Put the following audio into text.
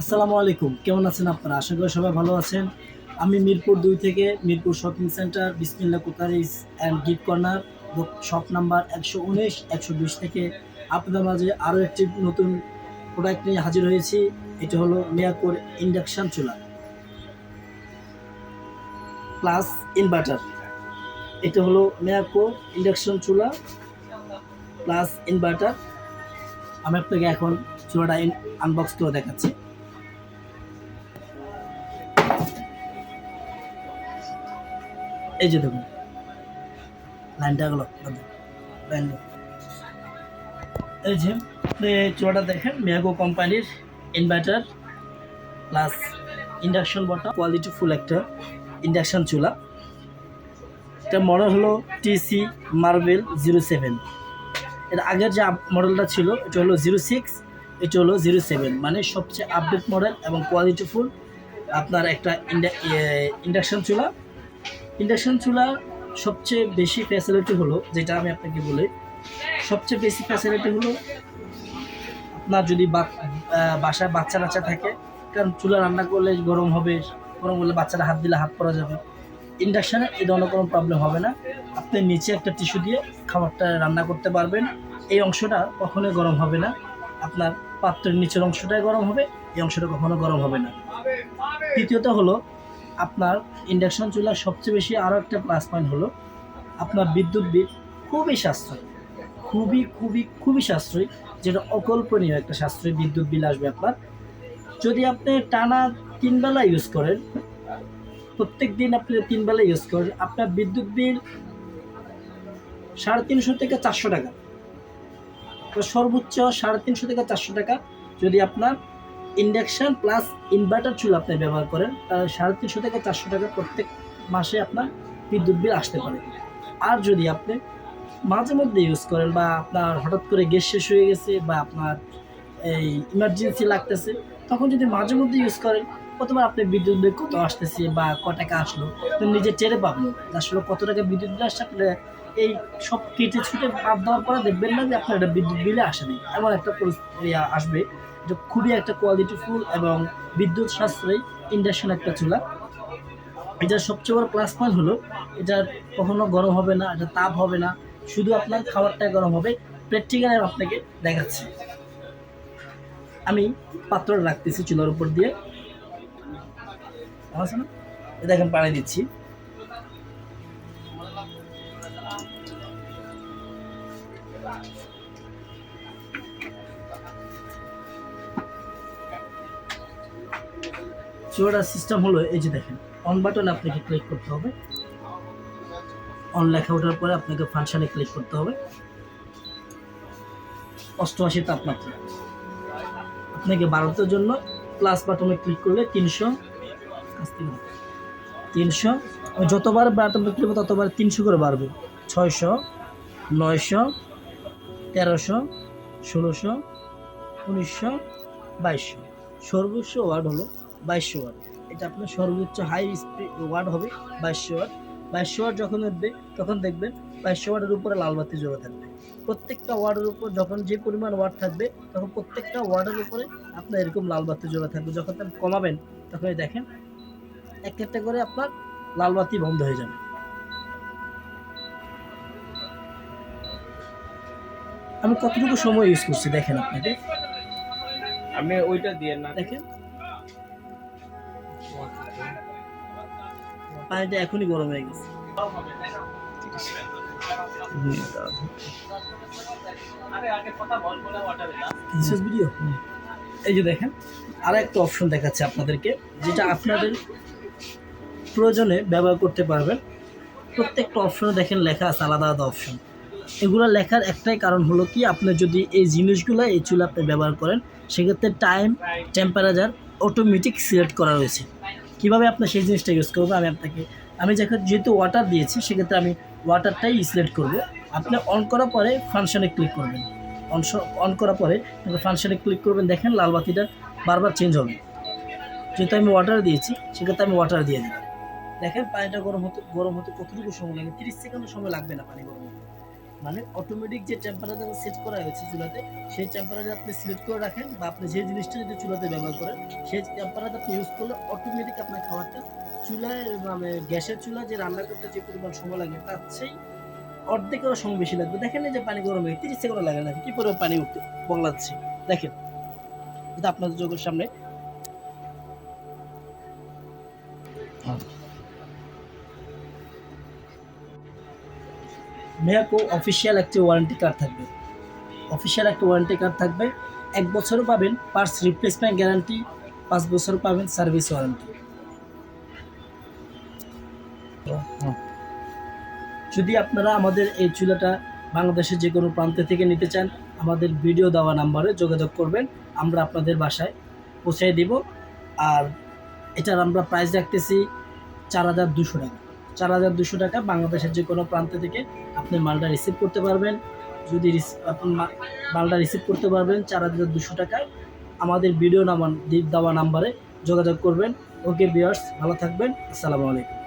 আসসালামু আলাইকুম। কেমন আছেন আপনারা? আশা করি সবাই ভালো আছেন। আমি মিরপুর দুই থেকে Mirpur shopping centre Bismillah cookeries and gift corner shop number একশো উনিশ, একশো বিশ থেকে আপনাদের মাঝে আরও একটি নতুন প্রোডাক্ট নিয়ে হাজির হয়েছি। এটা হলো মেয়াকোর ইন্ডাকশান চুলা প্লাস ইনভার্টার। এটা হলো মেয়াকো ইন্ডাকশন চুলা প্লাস ইনভার্টার। আমি আপনাকে এখন চুলাটা আনবক্স করে দেখাচ্ছি। এই যে দেখুন। লাইনটা গেল লাইন এই যে চুলাটা দেখেন, মেয়াগো কোম্পানির ইনভার্টার প্লাস ইন্ডাকশন বটা কোয়ালিটি ফুল একটা ইন্ডাকশন চুলা। এটা মডেল হলো টিসি মার্বেল জিরো সেভেন এর আগের যে মডেলটা ছিল, এটা হলো জিরো সিক্স এটা হলো জিরো সেভেন মানে সবচেয়ে আপডেট মডেল এবং কোয়ালিটি ফুল আপনার একটা ইন্ডাকশন চুলা। ইন্ডাকশন চুলা সবচেয়ে বেশি ফ্যাসিলিটি হলো, যেটা আমি আপনাকে বলি। সবচেয়ে বেশি ফ্যাসিলিটি হলো আপনার যদি বাসায় বাচ্চা বাচ্চা থাকে, কারণ চুলা রান্না করলে গরম হবে, গরম হলে বাচ্চারা হাত দিলে হাত পরা যাবে। ইন্ডাকশানে এই ধরনের কোনো প্রবলেম হবে না। আপনি নিচে একটা টিস্যু দিয়ে খাবারটা রান্না করতে পারবেন। এই অংশটা কখনোই গরম হবে না। আপনার পাত্রের নিচের অংশটাই গরম হবে, এই অংশটা কখনো গরম হবে না। তৃতীয়ত হলো আপনার ইন্ডাকশন চুলার সবচেয়ে বেশি আরও একটা প্লাস পয়েন্ট হলো, আপনার বিদ্যুৎ বিল খুবই সাশ্রয়, খুবই খুবই খুবই সাশ্রয়ী, যেটা অকল্পনীয় একটা সাশ্রয়ী বিদ্যুৎ বিল আসবে আপনার। যদি আপনি টানা তিন বেলা ইউজ করেন, প্রত্যেক দিন আপনি তিন বেলা ইউজ করেন, আপনার বিদ্যুৎ বিল সাড়ে তিনশো থেকে চারশো টাকা। সর্বোচ্চ সাড়ে তিনশো থেকে চারশো টাকা যদি আপনার ইন্ডাকশন প্লাস ইনভার্টার চুল আপনি ব্যবহার করেন তাহলে সাড়ে তিনশো থেকে চারশো টাকা প্রত্যেক মাসে আপনার বিদ্যুৎ বিল আসতে পারে। আর যদি আপনি মাঝে মধ্যে ইউজ করেন বা আপনার হঠাৎ করে গ্যাস শেষ হয়ে গেছে বা আপনার এই ইমার্জেন্সি লাগতেছে, তখন যদি মাঝে মধ্যে ইউজ করেন প্রথমবার আপনি বিদ্যুৎ বিল কত আসতেছে বা ক টাকা আসলো? তো নিজে টেরে পাবেন আসলে কত টাকা বিদ্যুৎ বিল আসছে, আপনি এই সব কেটে ছুটে বাদ দেওয়ার পরে দেখবেন না যে আপনার একটা বিদ্যুৎ বিলে আসেনি। এমন একটা পরিস্থিতি আসবে যে খুবই একটা কোয়ালিটি ফুল এবং বিদ্যুৎ সাশ্রয়ী ইন্ডাকশন একটা চুলা। এটার সবচেয়ে বড় প্লাস পয়েন্ট হলো, এটা কখনো গরম হবে না, এটা তাপ হবে না, শুধু আপনার খাবারটা গরম হবে প্র্যাকটিক্যাল আপনাকে দেখাচ্ছি। আমি পাত্রটা রাখতেছি চুলার উপর দিয়ে। আছে না? এই দেখেন পানি দিচ্ছি। চুলাটার সিস্টেম হলো এই যে দেখেন। অন বাটন আপনাকে ক্লিক করতে হবে। অন লেখা ওঠার পরে আপনাকে ফাংশনে ক্লিক করতে হবে। অষ্টআশি তাপমাত্রা। আপনাকে বাড়ানোর জন্য প্লাস বাটনে ক্লিক করলে তিনশো তিনশো যতবার বাটনে ক্লিক করবে, ততবার তিনশো করে বাড়বে। ছয়শো, নয়শো, তেরোশো, ষোলোশো, উনিশশো, বাইশশো। সর্বোচ্চ ওয়ার্ড হলো বাইশশো ওয়ার্ড এটা আপনার সর্বোচ্চ হাই স্পিড ওয়ার্ড হবে বাইশশো ওয়ার্ড বাইশশো ওয়ার্ড যখন উঠবে, তখন দেখবেন বাইশশো ওয়ার্ডের উপরে লাল বাতি জ্বলে থাকবে। প্রত্যেকটা ওয়ার্ডের উপর যখন যে পরিমাণ ওয়ার্ড থাকবে, তখন প্রত্যেকটা ওয়ার্ডের উপরে আপনার এরকম লাল বাতি জ্বলে থাকবে। যখন কমাবেন তখন দেখেন এক একটা করে আপনার লাল বাতি বন্ধ হয়ে যাবে। আমি কতটুকু সময় ইউজ করছি দেখেন আপনাকে? আমি ওইটা দিয়ে না দেখেন। পানিটা এখনই গরম হয়ে গেছে। ভিডিও এই যে দেখেন আর একটা অপশন দেখাচ্ছে আপনাদেরকে যেটা আপনাদের প্রয়োজনে ব্যবহার করতে পারবেন। প্রত্যেকটা অপশনে দেখেন লেখা আছে, আলাদা আলাদা অপশন এগুলো লেখার একটাই কারণ হলো কি, আপনি যদি এই জিনিসগুলো এই চুলা আপনি ব্যবহার করেন, সেক্ষেত্রে টাইম টেম্পারেচার অটোমেটিক সিলেক্ট করা রয়েছে। কীভাবে আপনি সেই জিনিসটা ইউজ করবেন, আমি আপনাকে, আমি যখন যেহেতু ওয়াটার দিয়েছি, সেক্ষেত্রে আমি ওয়াটারটাই সিলেক্ট করব। আপনি অন করার পরে ফাংশনে ক্লিক করবেন। অন অন করার পরে ফাংশনে ক্লিক করবেন, দেখেন লাল বাতিটা বারবার চেঞ্জ হবে। যেহেতু আমি ওয়াটার দিয়েছি, সেক্ষেত্রে আমি ওয়াটার দিয়ে দিলাম। দেখেন পানিটা গরম হতে গরম হতে কতটুকু সময় লাগে? তিরিশ সেকেন্ড সময় লাগবে না পানি গরম হতে। মানে অটোমেটিক যে টেম্পারেচার সেট করা হয়েছে চুলাতে, সেই টেম্পারেচার আপনি সিলেক্ট করে রাখেন বা আপনি যে জিনিসটা যদি চুলাতে ব্যবহার করেন, সেই টেম্পারেচার আপনি ইউজ করলে অটোমেটিক আপনার খাবারটা চুলায় মানে গ্যাসের চুলা যে রান্না করতে যে পরিমাণ সময় লাগে, তার সেই অর্ধেকেরও সময় বেশি লাগবে। দেখেন যে পানি গরম হয়ে তিরিশ সেকেন্ড লাগে না। কি পরিমাণ পানি উঠতে বগলাচ্ছে দেখেন, এটা আপনাদের চোখের সামনে। মেয়াকো অফিসিয়াল একটি ওয়ারেন্টি কার্ড থাকবে। অফিসিয়াল একটা ওয়ারেন্টি কার্ড থাকবে। এক বছরও পাবেন পার্টস রিপ্লেসমেন্ট গ্যারান্টি পাঁচ বছর পাবেন সার্ভিস ওয়ারেন্টি যদি আপনারা আমাদের এই চুলাটা বাংলাদেশের যে কোনো প্রান্ত থেকে নিতে চান, আমাদের ভিডিও দেওয়া নাম্বারে যোগাযোগ করবেন। আমরা আপনাদের বাসায় পৌঁছে দিব। আর এটার আমরা প্রাইস রাখতেছি চার হাজার দুশো টাকা। চার হাজার দুশো টাকা বাংলাদেশের যে কোনো প্রান্ত থেকে আপনি মালটা রিসিভ করতে পারবেন। যদি মালটা রিসিভ করতে পারবেন চার হাজার দুশো টাকায় আমাদের ভিডিও নামান দেওয়া নাম্বারে যোগাযোগ করবেন। ওকে বিয়ার্স ভালো থাকবেন। আসসালামু আলাইকুম।